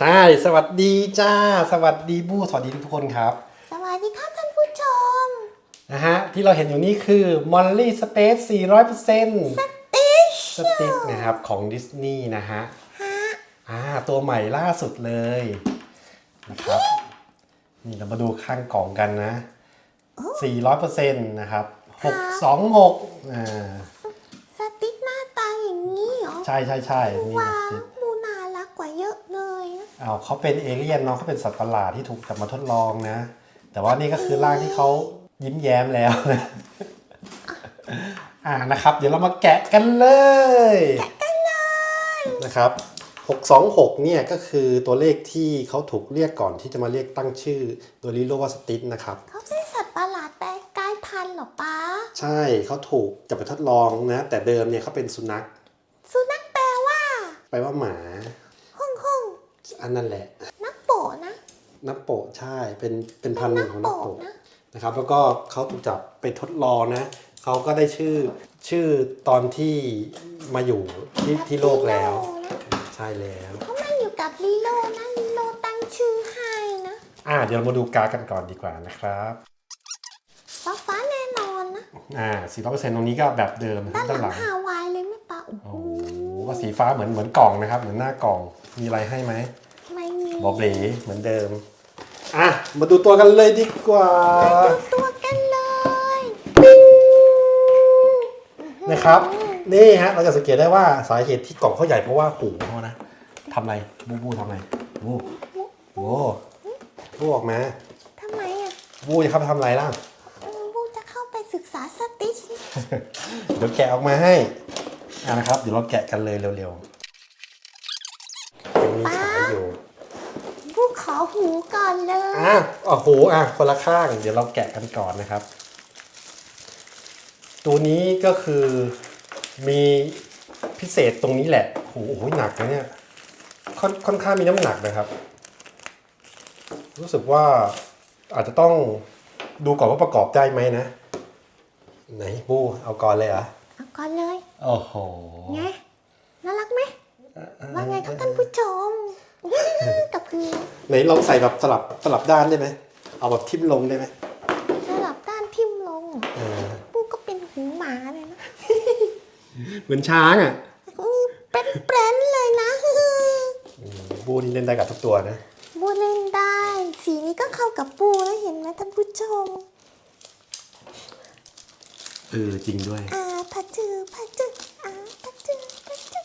ใช่สวัสดีจ้า สวัสดีบู้สวัสดีทุกคนครับ สวัสดีครับท่านผู้ชม นะฮะ ที่เราเห็นอยู่นี่คือ Molly Space 400%ติชสติ๊กนะครับ ของดิสนีย์นะฮะฮะอ่าตัวใหม่ล่าสุดเลยนะครับ นี่เรามาดูข้างกล่องกันนะ 400%นะครับ 626อ่าสติ๊กหน้าตาอย่างนี้เหรอ ใช่ใช่ใช่นี่ว้านะวสติ๊ก ดูน่ารักกว่าเยอะ เลยนะอ้าวเขาเป็นเอเลี่ยนเนาะเขาเป็นสัตว์ประหลาดที่ถูกจับมาทดลองนะ แต่ว่านี่ก็คือร่างที่เขายิ้มแย้มแล้วนะอ่านะครับ เดี๋ยวเรามาแกะกันเลยแกะกันเลยนะครับ 626 เนี่ยก็คือตัวเลขที่เขาถูกเรียกก่อนที่จะมาเรียกตั้งชื่อตัวลิโลวาสติสนะครับเขาเป็นสัตว์ประหลาดแปลงกายพันธุ์เหรอป๊าใช่เขาถูกจับไปทดลองนะ แต่เดิมเนี่ยเขาเป็นสุนัข สุนัขแปลว่า แปลว่าหมาฮ่องฮ่อง อันนั่นแหละ นักโปะนะ นับโปะใช่เป็นเป็นพันธุ์หนึ่งของนับโปะโปะนะนะครับ แล้วก็เขาถูกจับไปทดลองนะเขาก็ได้ชื่อชื่อตอนที่มาอยู่ที่ที่โลกแล้วลีโนะใช่แล้ว เขาไม่อยู่กับลีโลนะลีโลตั้งชื่อให้นะ อ่าเดี๋ยวเรามาดูการ์ดกันก่อนดีกว่านะครับฟ้าฟ้าแน่นอนนะ อ่าสี่ร้อยเปอร์เซ็นต์ตรงนี้ก็แบบเดิมด้านหด้านหลัลังงฮาวายเลยไหม่ป๊าโอ้โหโอ้โหก็สีฟ้าเหมือนเหมือนกล่องนะครับ เหมือนหน้ากล่องมีอะไรให้ไหมไม่มี บอบเบ๋เหมือนเดิม อะ มาดูตัวกันเลยดีกว่าดูตัวกันเลยนะครับ นี่ฮะ เราจะสังเกตได้ว่าสาเหตุที่กล่องเขาใหญ่เพราะว่าหูเขานะทำอะไร บูบูทำอะไรบูบูบูออกมาทำไมอะบูจะเข้าไปทำอะไรล่ะอืมบูจะเข้าไปศึกษาสติชเดี๋ยวแกะออกมาให้อ่านะครับ เดี๋ยวเราแกะกันเลยเร็วๆยังมีสายอยู่ บู ขอหูก่อนเลยอะโอ้โหอะคนละข้าง เดี๋ยวเราแกะกันก่อนนะครับ ตัวนี้ก็คือมีพิเศษตรงนี้แหละโอ้โหหนักนะเนี่ยค่อนค่อนข้างมีน้ำหนักนะครับ รู้สึกว่าอาจจะต้องดูก่อนว่าประกอบได้ไหมนะ ไหนบูเอาก่อนเลยเหรอเอาก่อนเลยโอ้โหไงน่ารักไหมว่าไงครับท่านผู้ชมอื้อกับคือ ไหนลองใส่แบบสลับสลับด้านได้ไหมเอาแบบทิ่มลงได้ไหมสลับด้านทิ่มลงเออบูก็เป็นหูหมาเลยนะเหมือนช้างอะอื้อเป็นเปรนเลยนะบูนี่เล่นได้กับทุกตัวนะบูเล่นได้ สีนี้ก็เข้ากับบูแล้วเห็นไหมท่านผู้ชมเออจริงด้วย อาพัดจือพัดจืออาพัดจือพัดจือ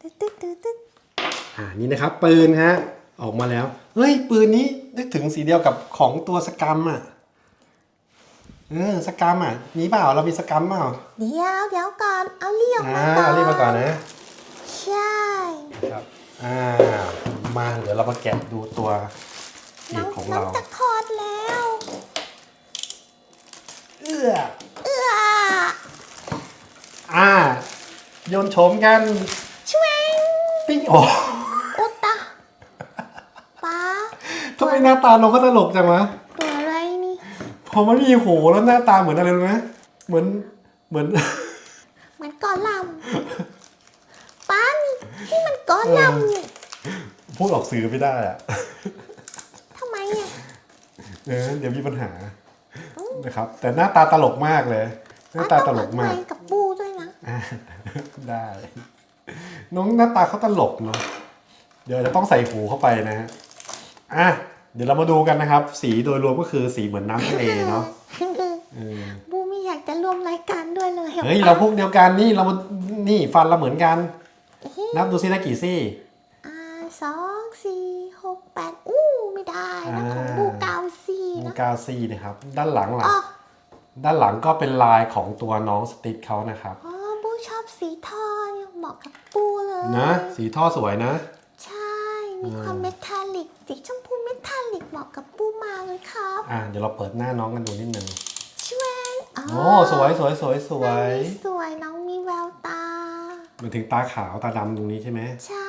ตึ๊ดตึ๊ดตึ๊ดตึ๊ด อ่านี่นะครับปืนฮะออกมาแล้ว เฮ้ย ปืนนี้นึกถึงสีเดียวกับของตัวสกรรมอะเออสกรรมอะมีเปล่าเรามีสกรรมเปล่าเดี๋ยวเดี๋ยวก่อน เอาเรียกอ่ามาก่อนเอารีบมาก่อนนะใช่ ครับอ่ามาเดี๋ยวเรามาแกะดูตัวเอน้อกงของน้อเรางจะคลอดแล้ว เอื้อเอื้ออ่าโยนโฉมกันช่วยปิ้งโอ้ อุตตะป้า ทำ ไมหน้าตาเราก็ตลกจังวะตัวอะไรนี่พอมันมีหูแล้วหน้าตาเหมือนอะไรรู้ไหมเหมือนเหมือน เหมือนกอลัมน์ป้านี่ที่มันกอลัมน์นี่พูดออกสื่อไม่ได้อะทำไมอะเออเดี๋ยวมีปัญหานะครับ แต่หน้าตาตลกมากเลย หน้าตาตลกมากป้ต้องหัดไปกับบูด้วยนะอะได้ น้องหน้าตาเขาตลกเนาะเดี๋ยวจะต้องใส่หูเข้าไปนะฮะอะ เดี๋ยวเรามาดูกันนะครับ สีโดยรวมก็คือสีเหมือนน้ำทะเลเนาะเออบูไม่อยากจะร่วมรายการด้วยเลยอะเฮ้ยเราพวกเดียวกันนี่เรามานี่ฟันเราเหมือนกัน นับดูซิได้กี่ซี่อ่าสองสี่หกแปดอู้ไม่ได้นะของอ่าบูเกาซีมีนะเก้าซี่นะครับ ด้านหลังล่ะอ๋อด้านหลังก็เป็นลายของตัวน้องสติ๊กเขานะครับอ๋อบูชอบสีทองเนี่ยเหมาะกับบูเลยนะ สีท่อสวยนะใช่ มีความเมทัลลิกสีชมพูเมทัลลิกเหมาะกับบูมากเลยครับอะเดี๋ยวเราเปิดหน้าน้องกันดูนิดนึงช่วยอ๋อโอ้สวยสวยสวยสวน้องยมีสวยน้องมีแววตามันถึงตาขาวตาดำตรงนี้ใช่ไหมใช่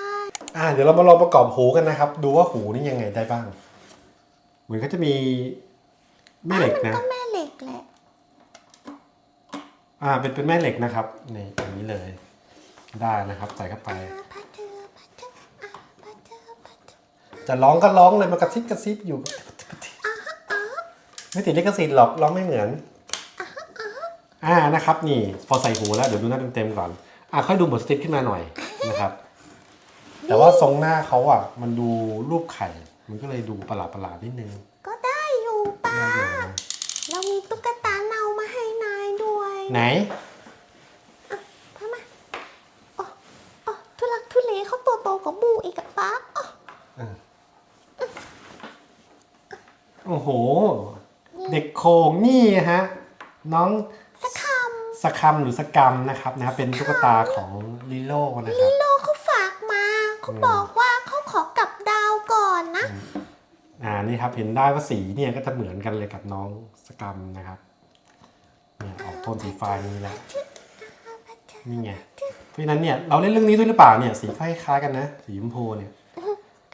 อะเดี๋ยวเรามาลองประกอบหูกันนะครับ ดูว่าหูนี่ยังไงได้บ้าง เหมือนก็จะมีแม่เหล็กมันนะ ก็แม่เหล็กแหละอ่าเป็นเป็นแม่เหล็กนะครับนี่อย่างนี้เลย ได้นะครับใส่เข้าไป อ่าพัดเจอพัดเจออะพัดเจอ จะร้องก็ร้องเลยมากระซิบกระซิบอยู่ไม่ติดลิขสิทธิ์หรอกร้องไม่เหมือนอ่านะครับนี่พอใส่หูแล้วเดี๋ยวดูหน้าเต็มๆก่อนอะค่อยดูบทสติปขึ้นมาหน่อยนะครับ แต่ว่าทรงหน้าเขาอะ มันดูรูปไข่ มันก็เลยดูประหลาดประหลาดๆนิดนึงก็ได้อยู่ป้าน่าดูนะเรามีตุ๊กตาเนามาให้นายด้วย ไหนทำไมอ๋ออ๋อทุลักทุเลเขาตัวโตกว่าบูอีกอะป้าอ๋อ โอ้โห เด็กโคงนี่ฮะ น้องสักคสคัมหรือสกรรมนะครับนะเป็นตุ๊กตาของลิโลนะคำรับ โลเขาฝากมาเขาบอกว่าเขาขอกลับดาวก่อนนะ อ่านี่ครับเห็นได้ว่าสีเนี่ยก็จะเหมือนกันเลยกับน้องสกรรมนะครับเนี่ยออกโทนสีฟ้านี่แหละนี่ไงเพราะฉะนั้นเนี่ยเราเล่นเรื่องนี้ด้วยหรือเปล่าเนี่ยสีคล้ายๆกันนะสีชมพูเนี่ย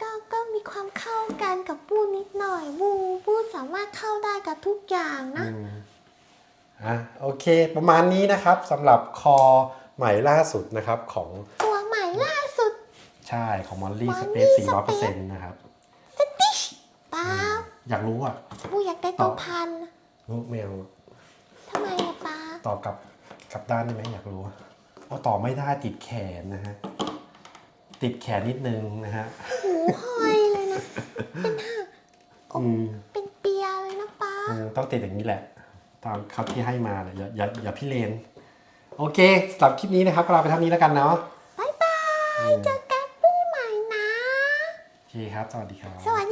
ก็ก็มีความเข้ากันกับบูนิดหน่อยบูบูสามารถเข้าได้กับทุกอย่างนะอืมอะโอเค ประมาณนี้นะครับสำหรับคอใหม่ล่าสุดนะครับของตัวใหม่ล่าสุด ใช่ของมอลลี่สเป Molly ซสี่ร้อยเปอร์เซ็น Space ต์นะครับ สติชป้าอยากรู้อะบูอยากได้ตัวพันไม่เอาทำไมอะป้าตอบกลับกลับด้านได้ไหมอยากรู้ว่าต่อไม่ได้ติดแขนนะฮะ ติดแขนนิดนึงนะฮะหูห้อยเลยนะ เป็นห่าอืม ต้องติดอย่างนี้แหละ ตามเขาที่ให้มาเลยอย่าอย่าอย่าพี่เลน โอเคสำหรับคลิปนี้นะครับก็ลาไปเท่านี้แล้วกันเนาะบายบายเจอกันปูใหม่นะ โอเคครับ สวัสดีครับ สวัสดีค่ะ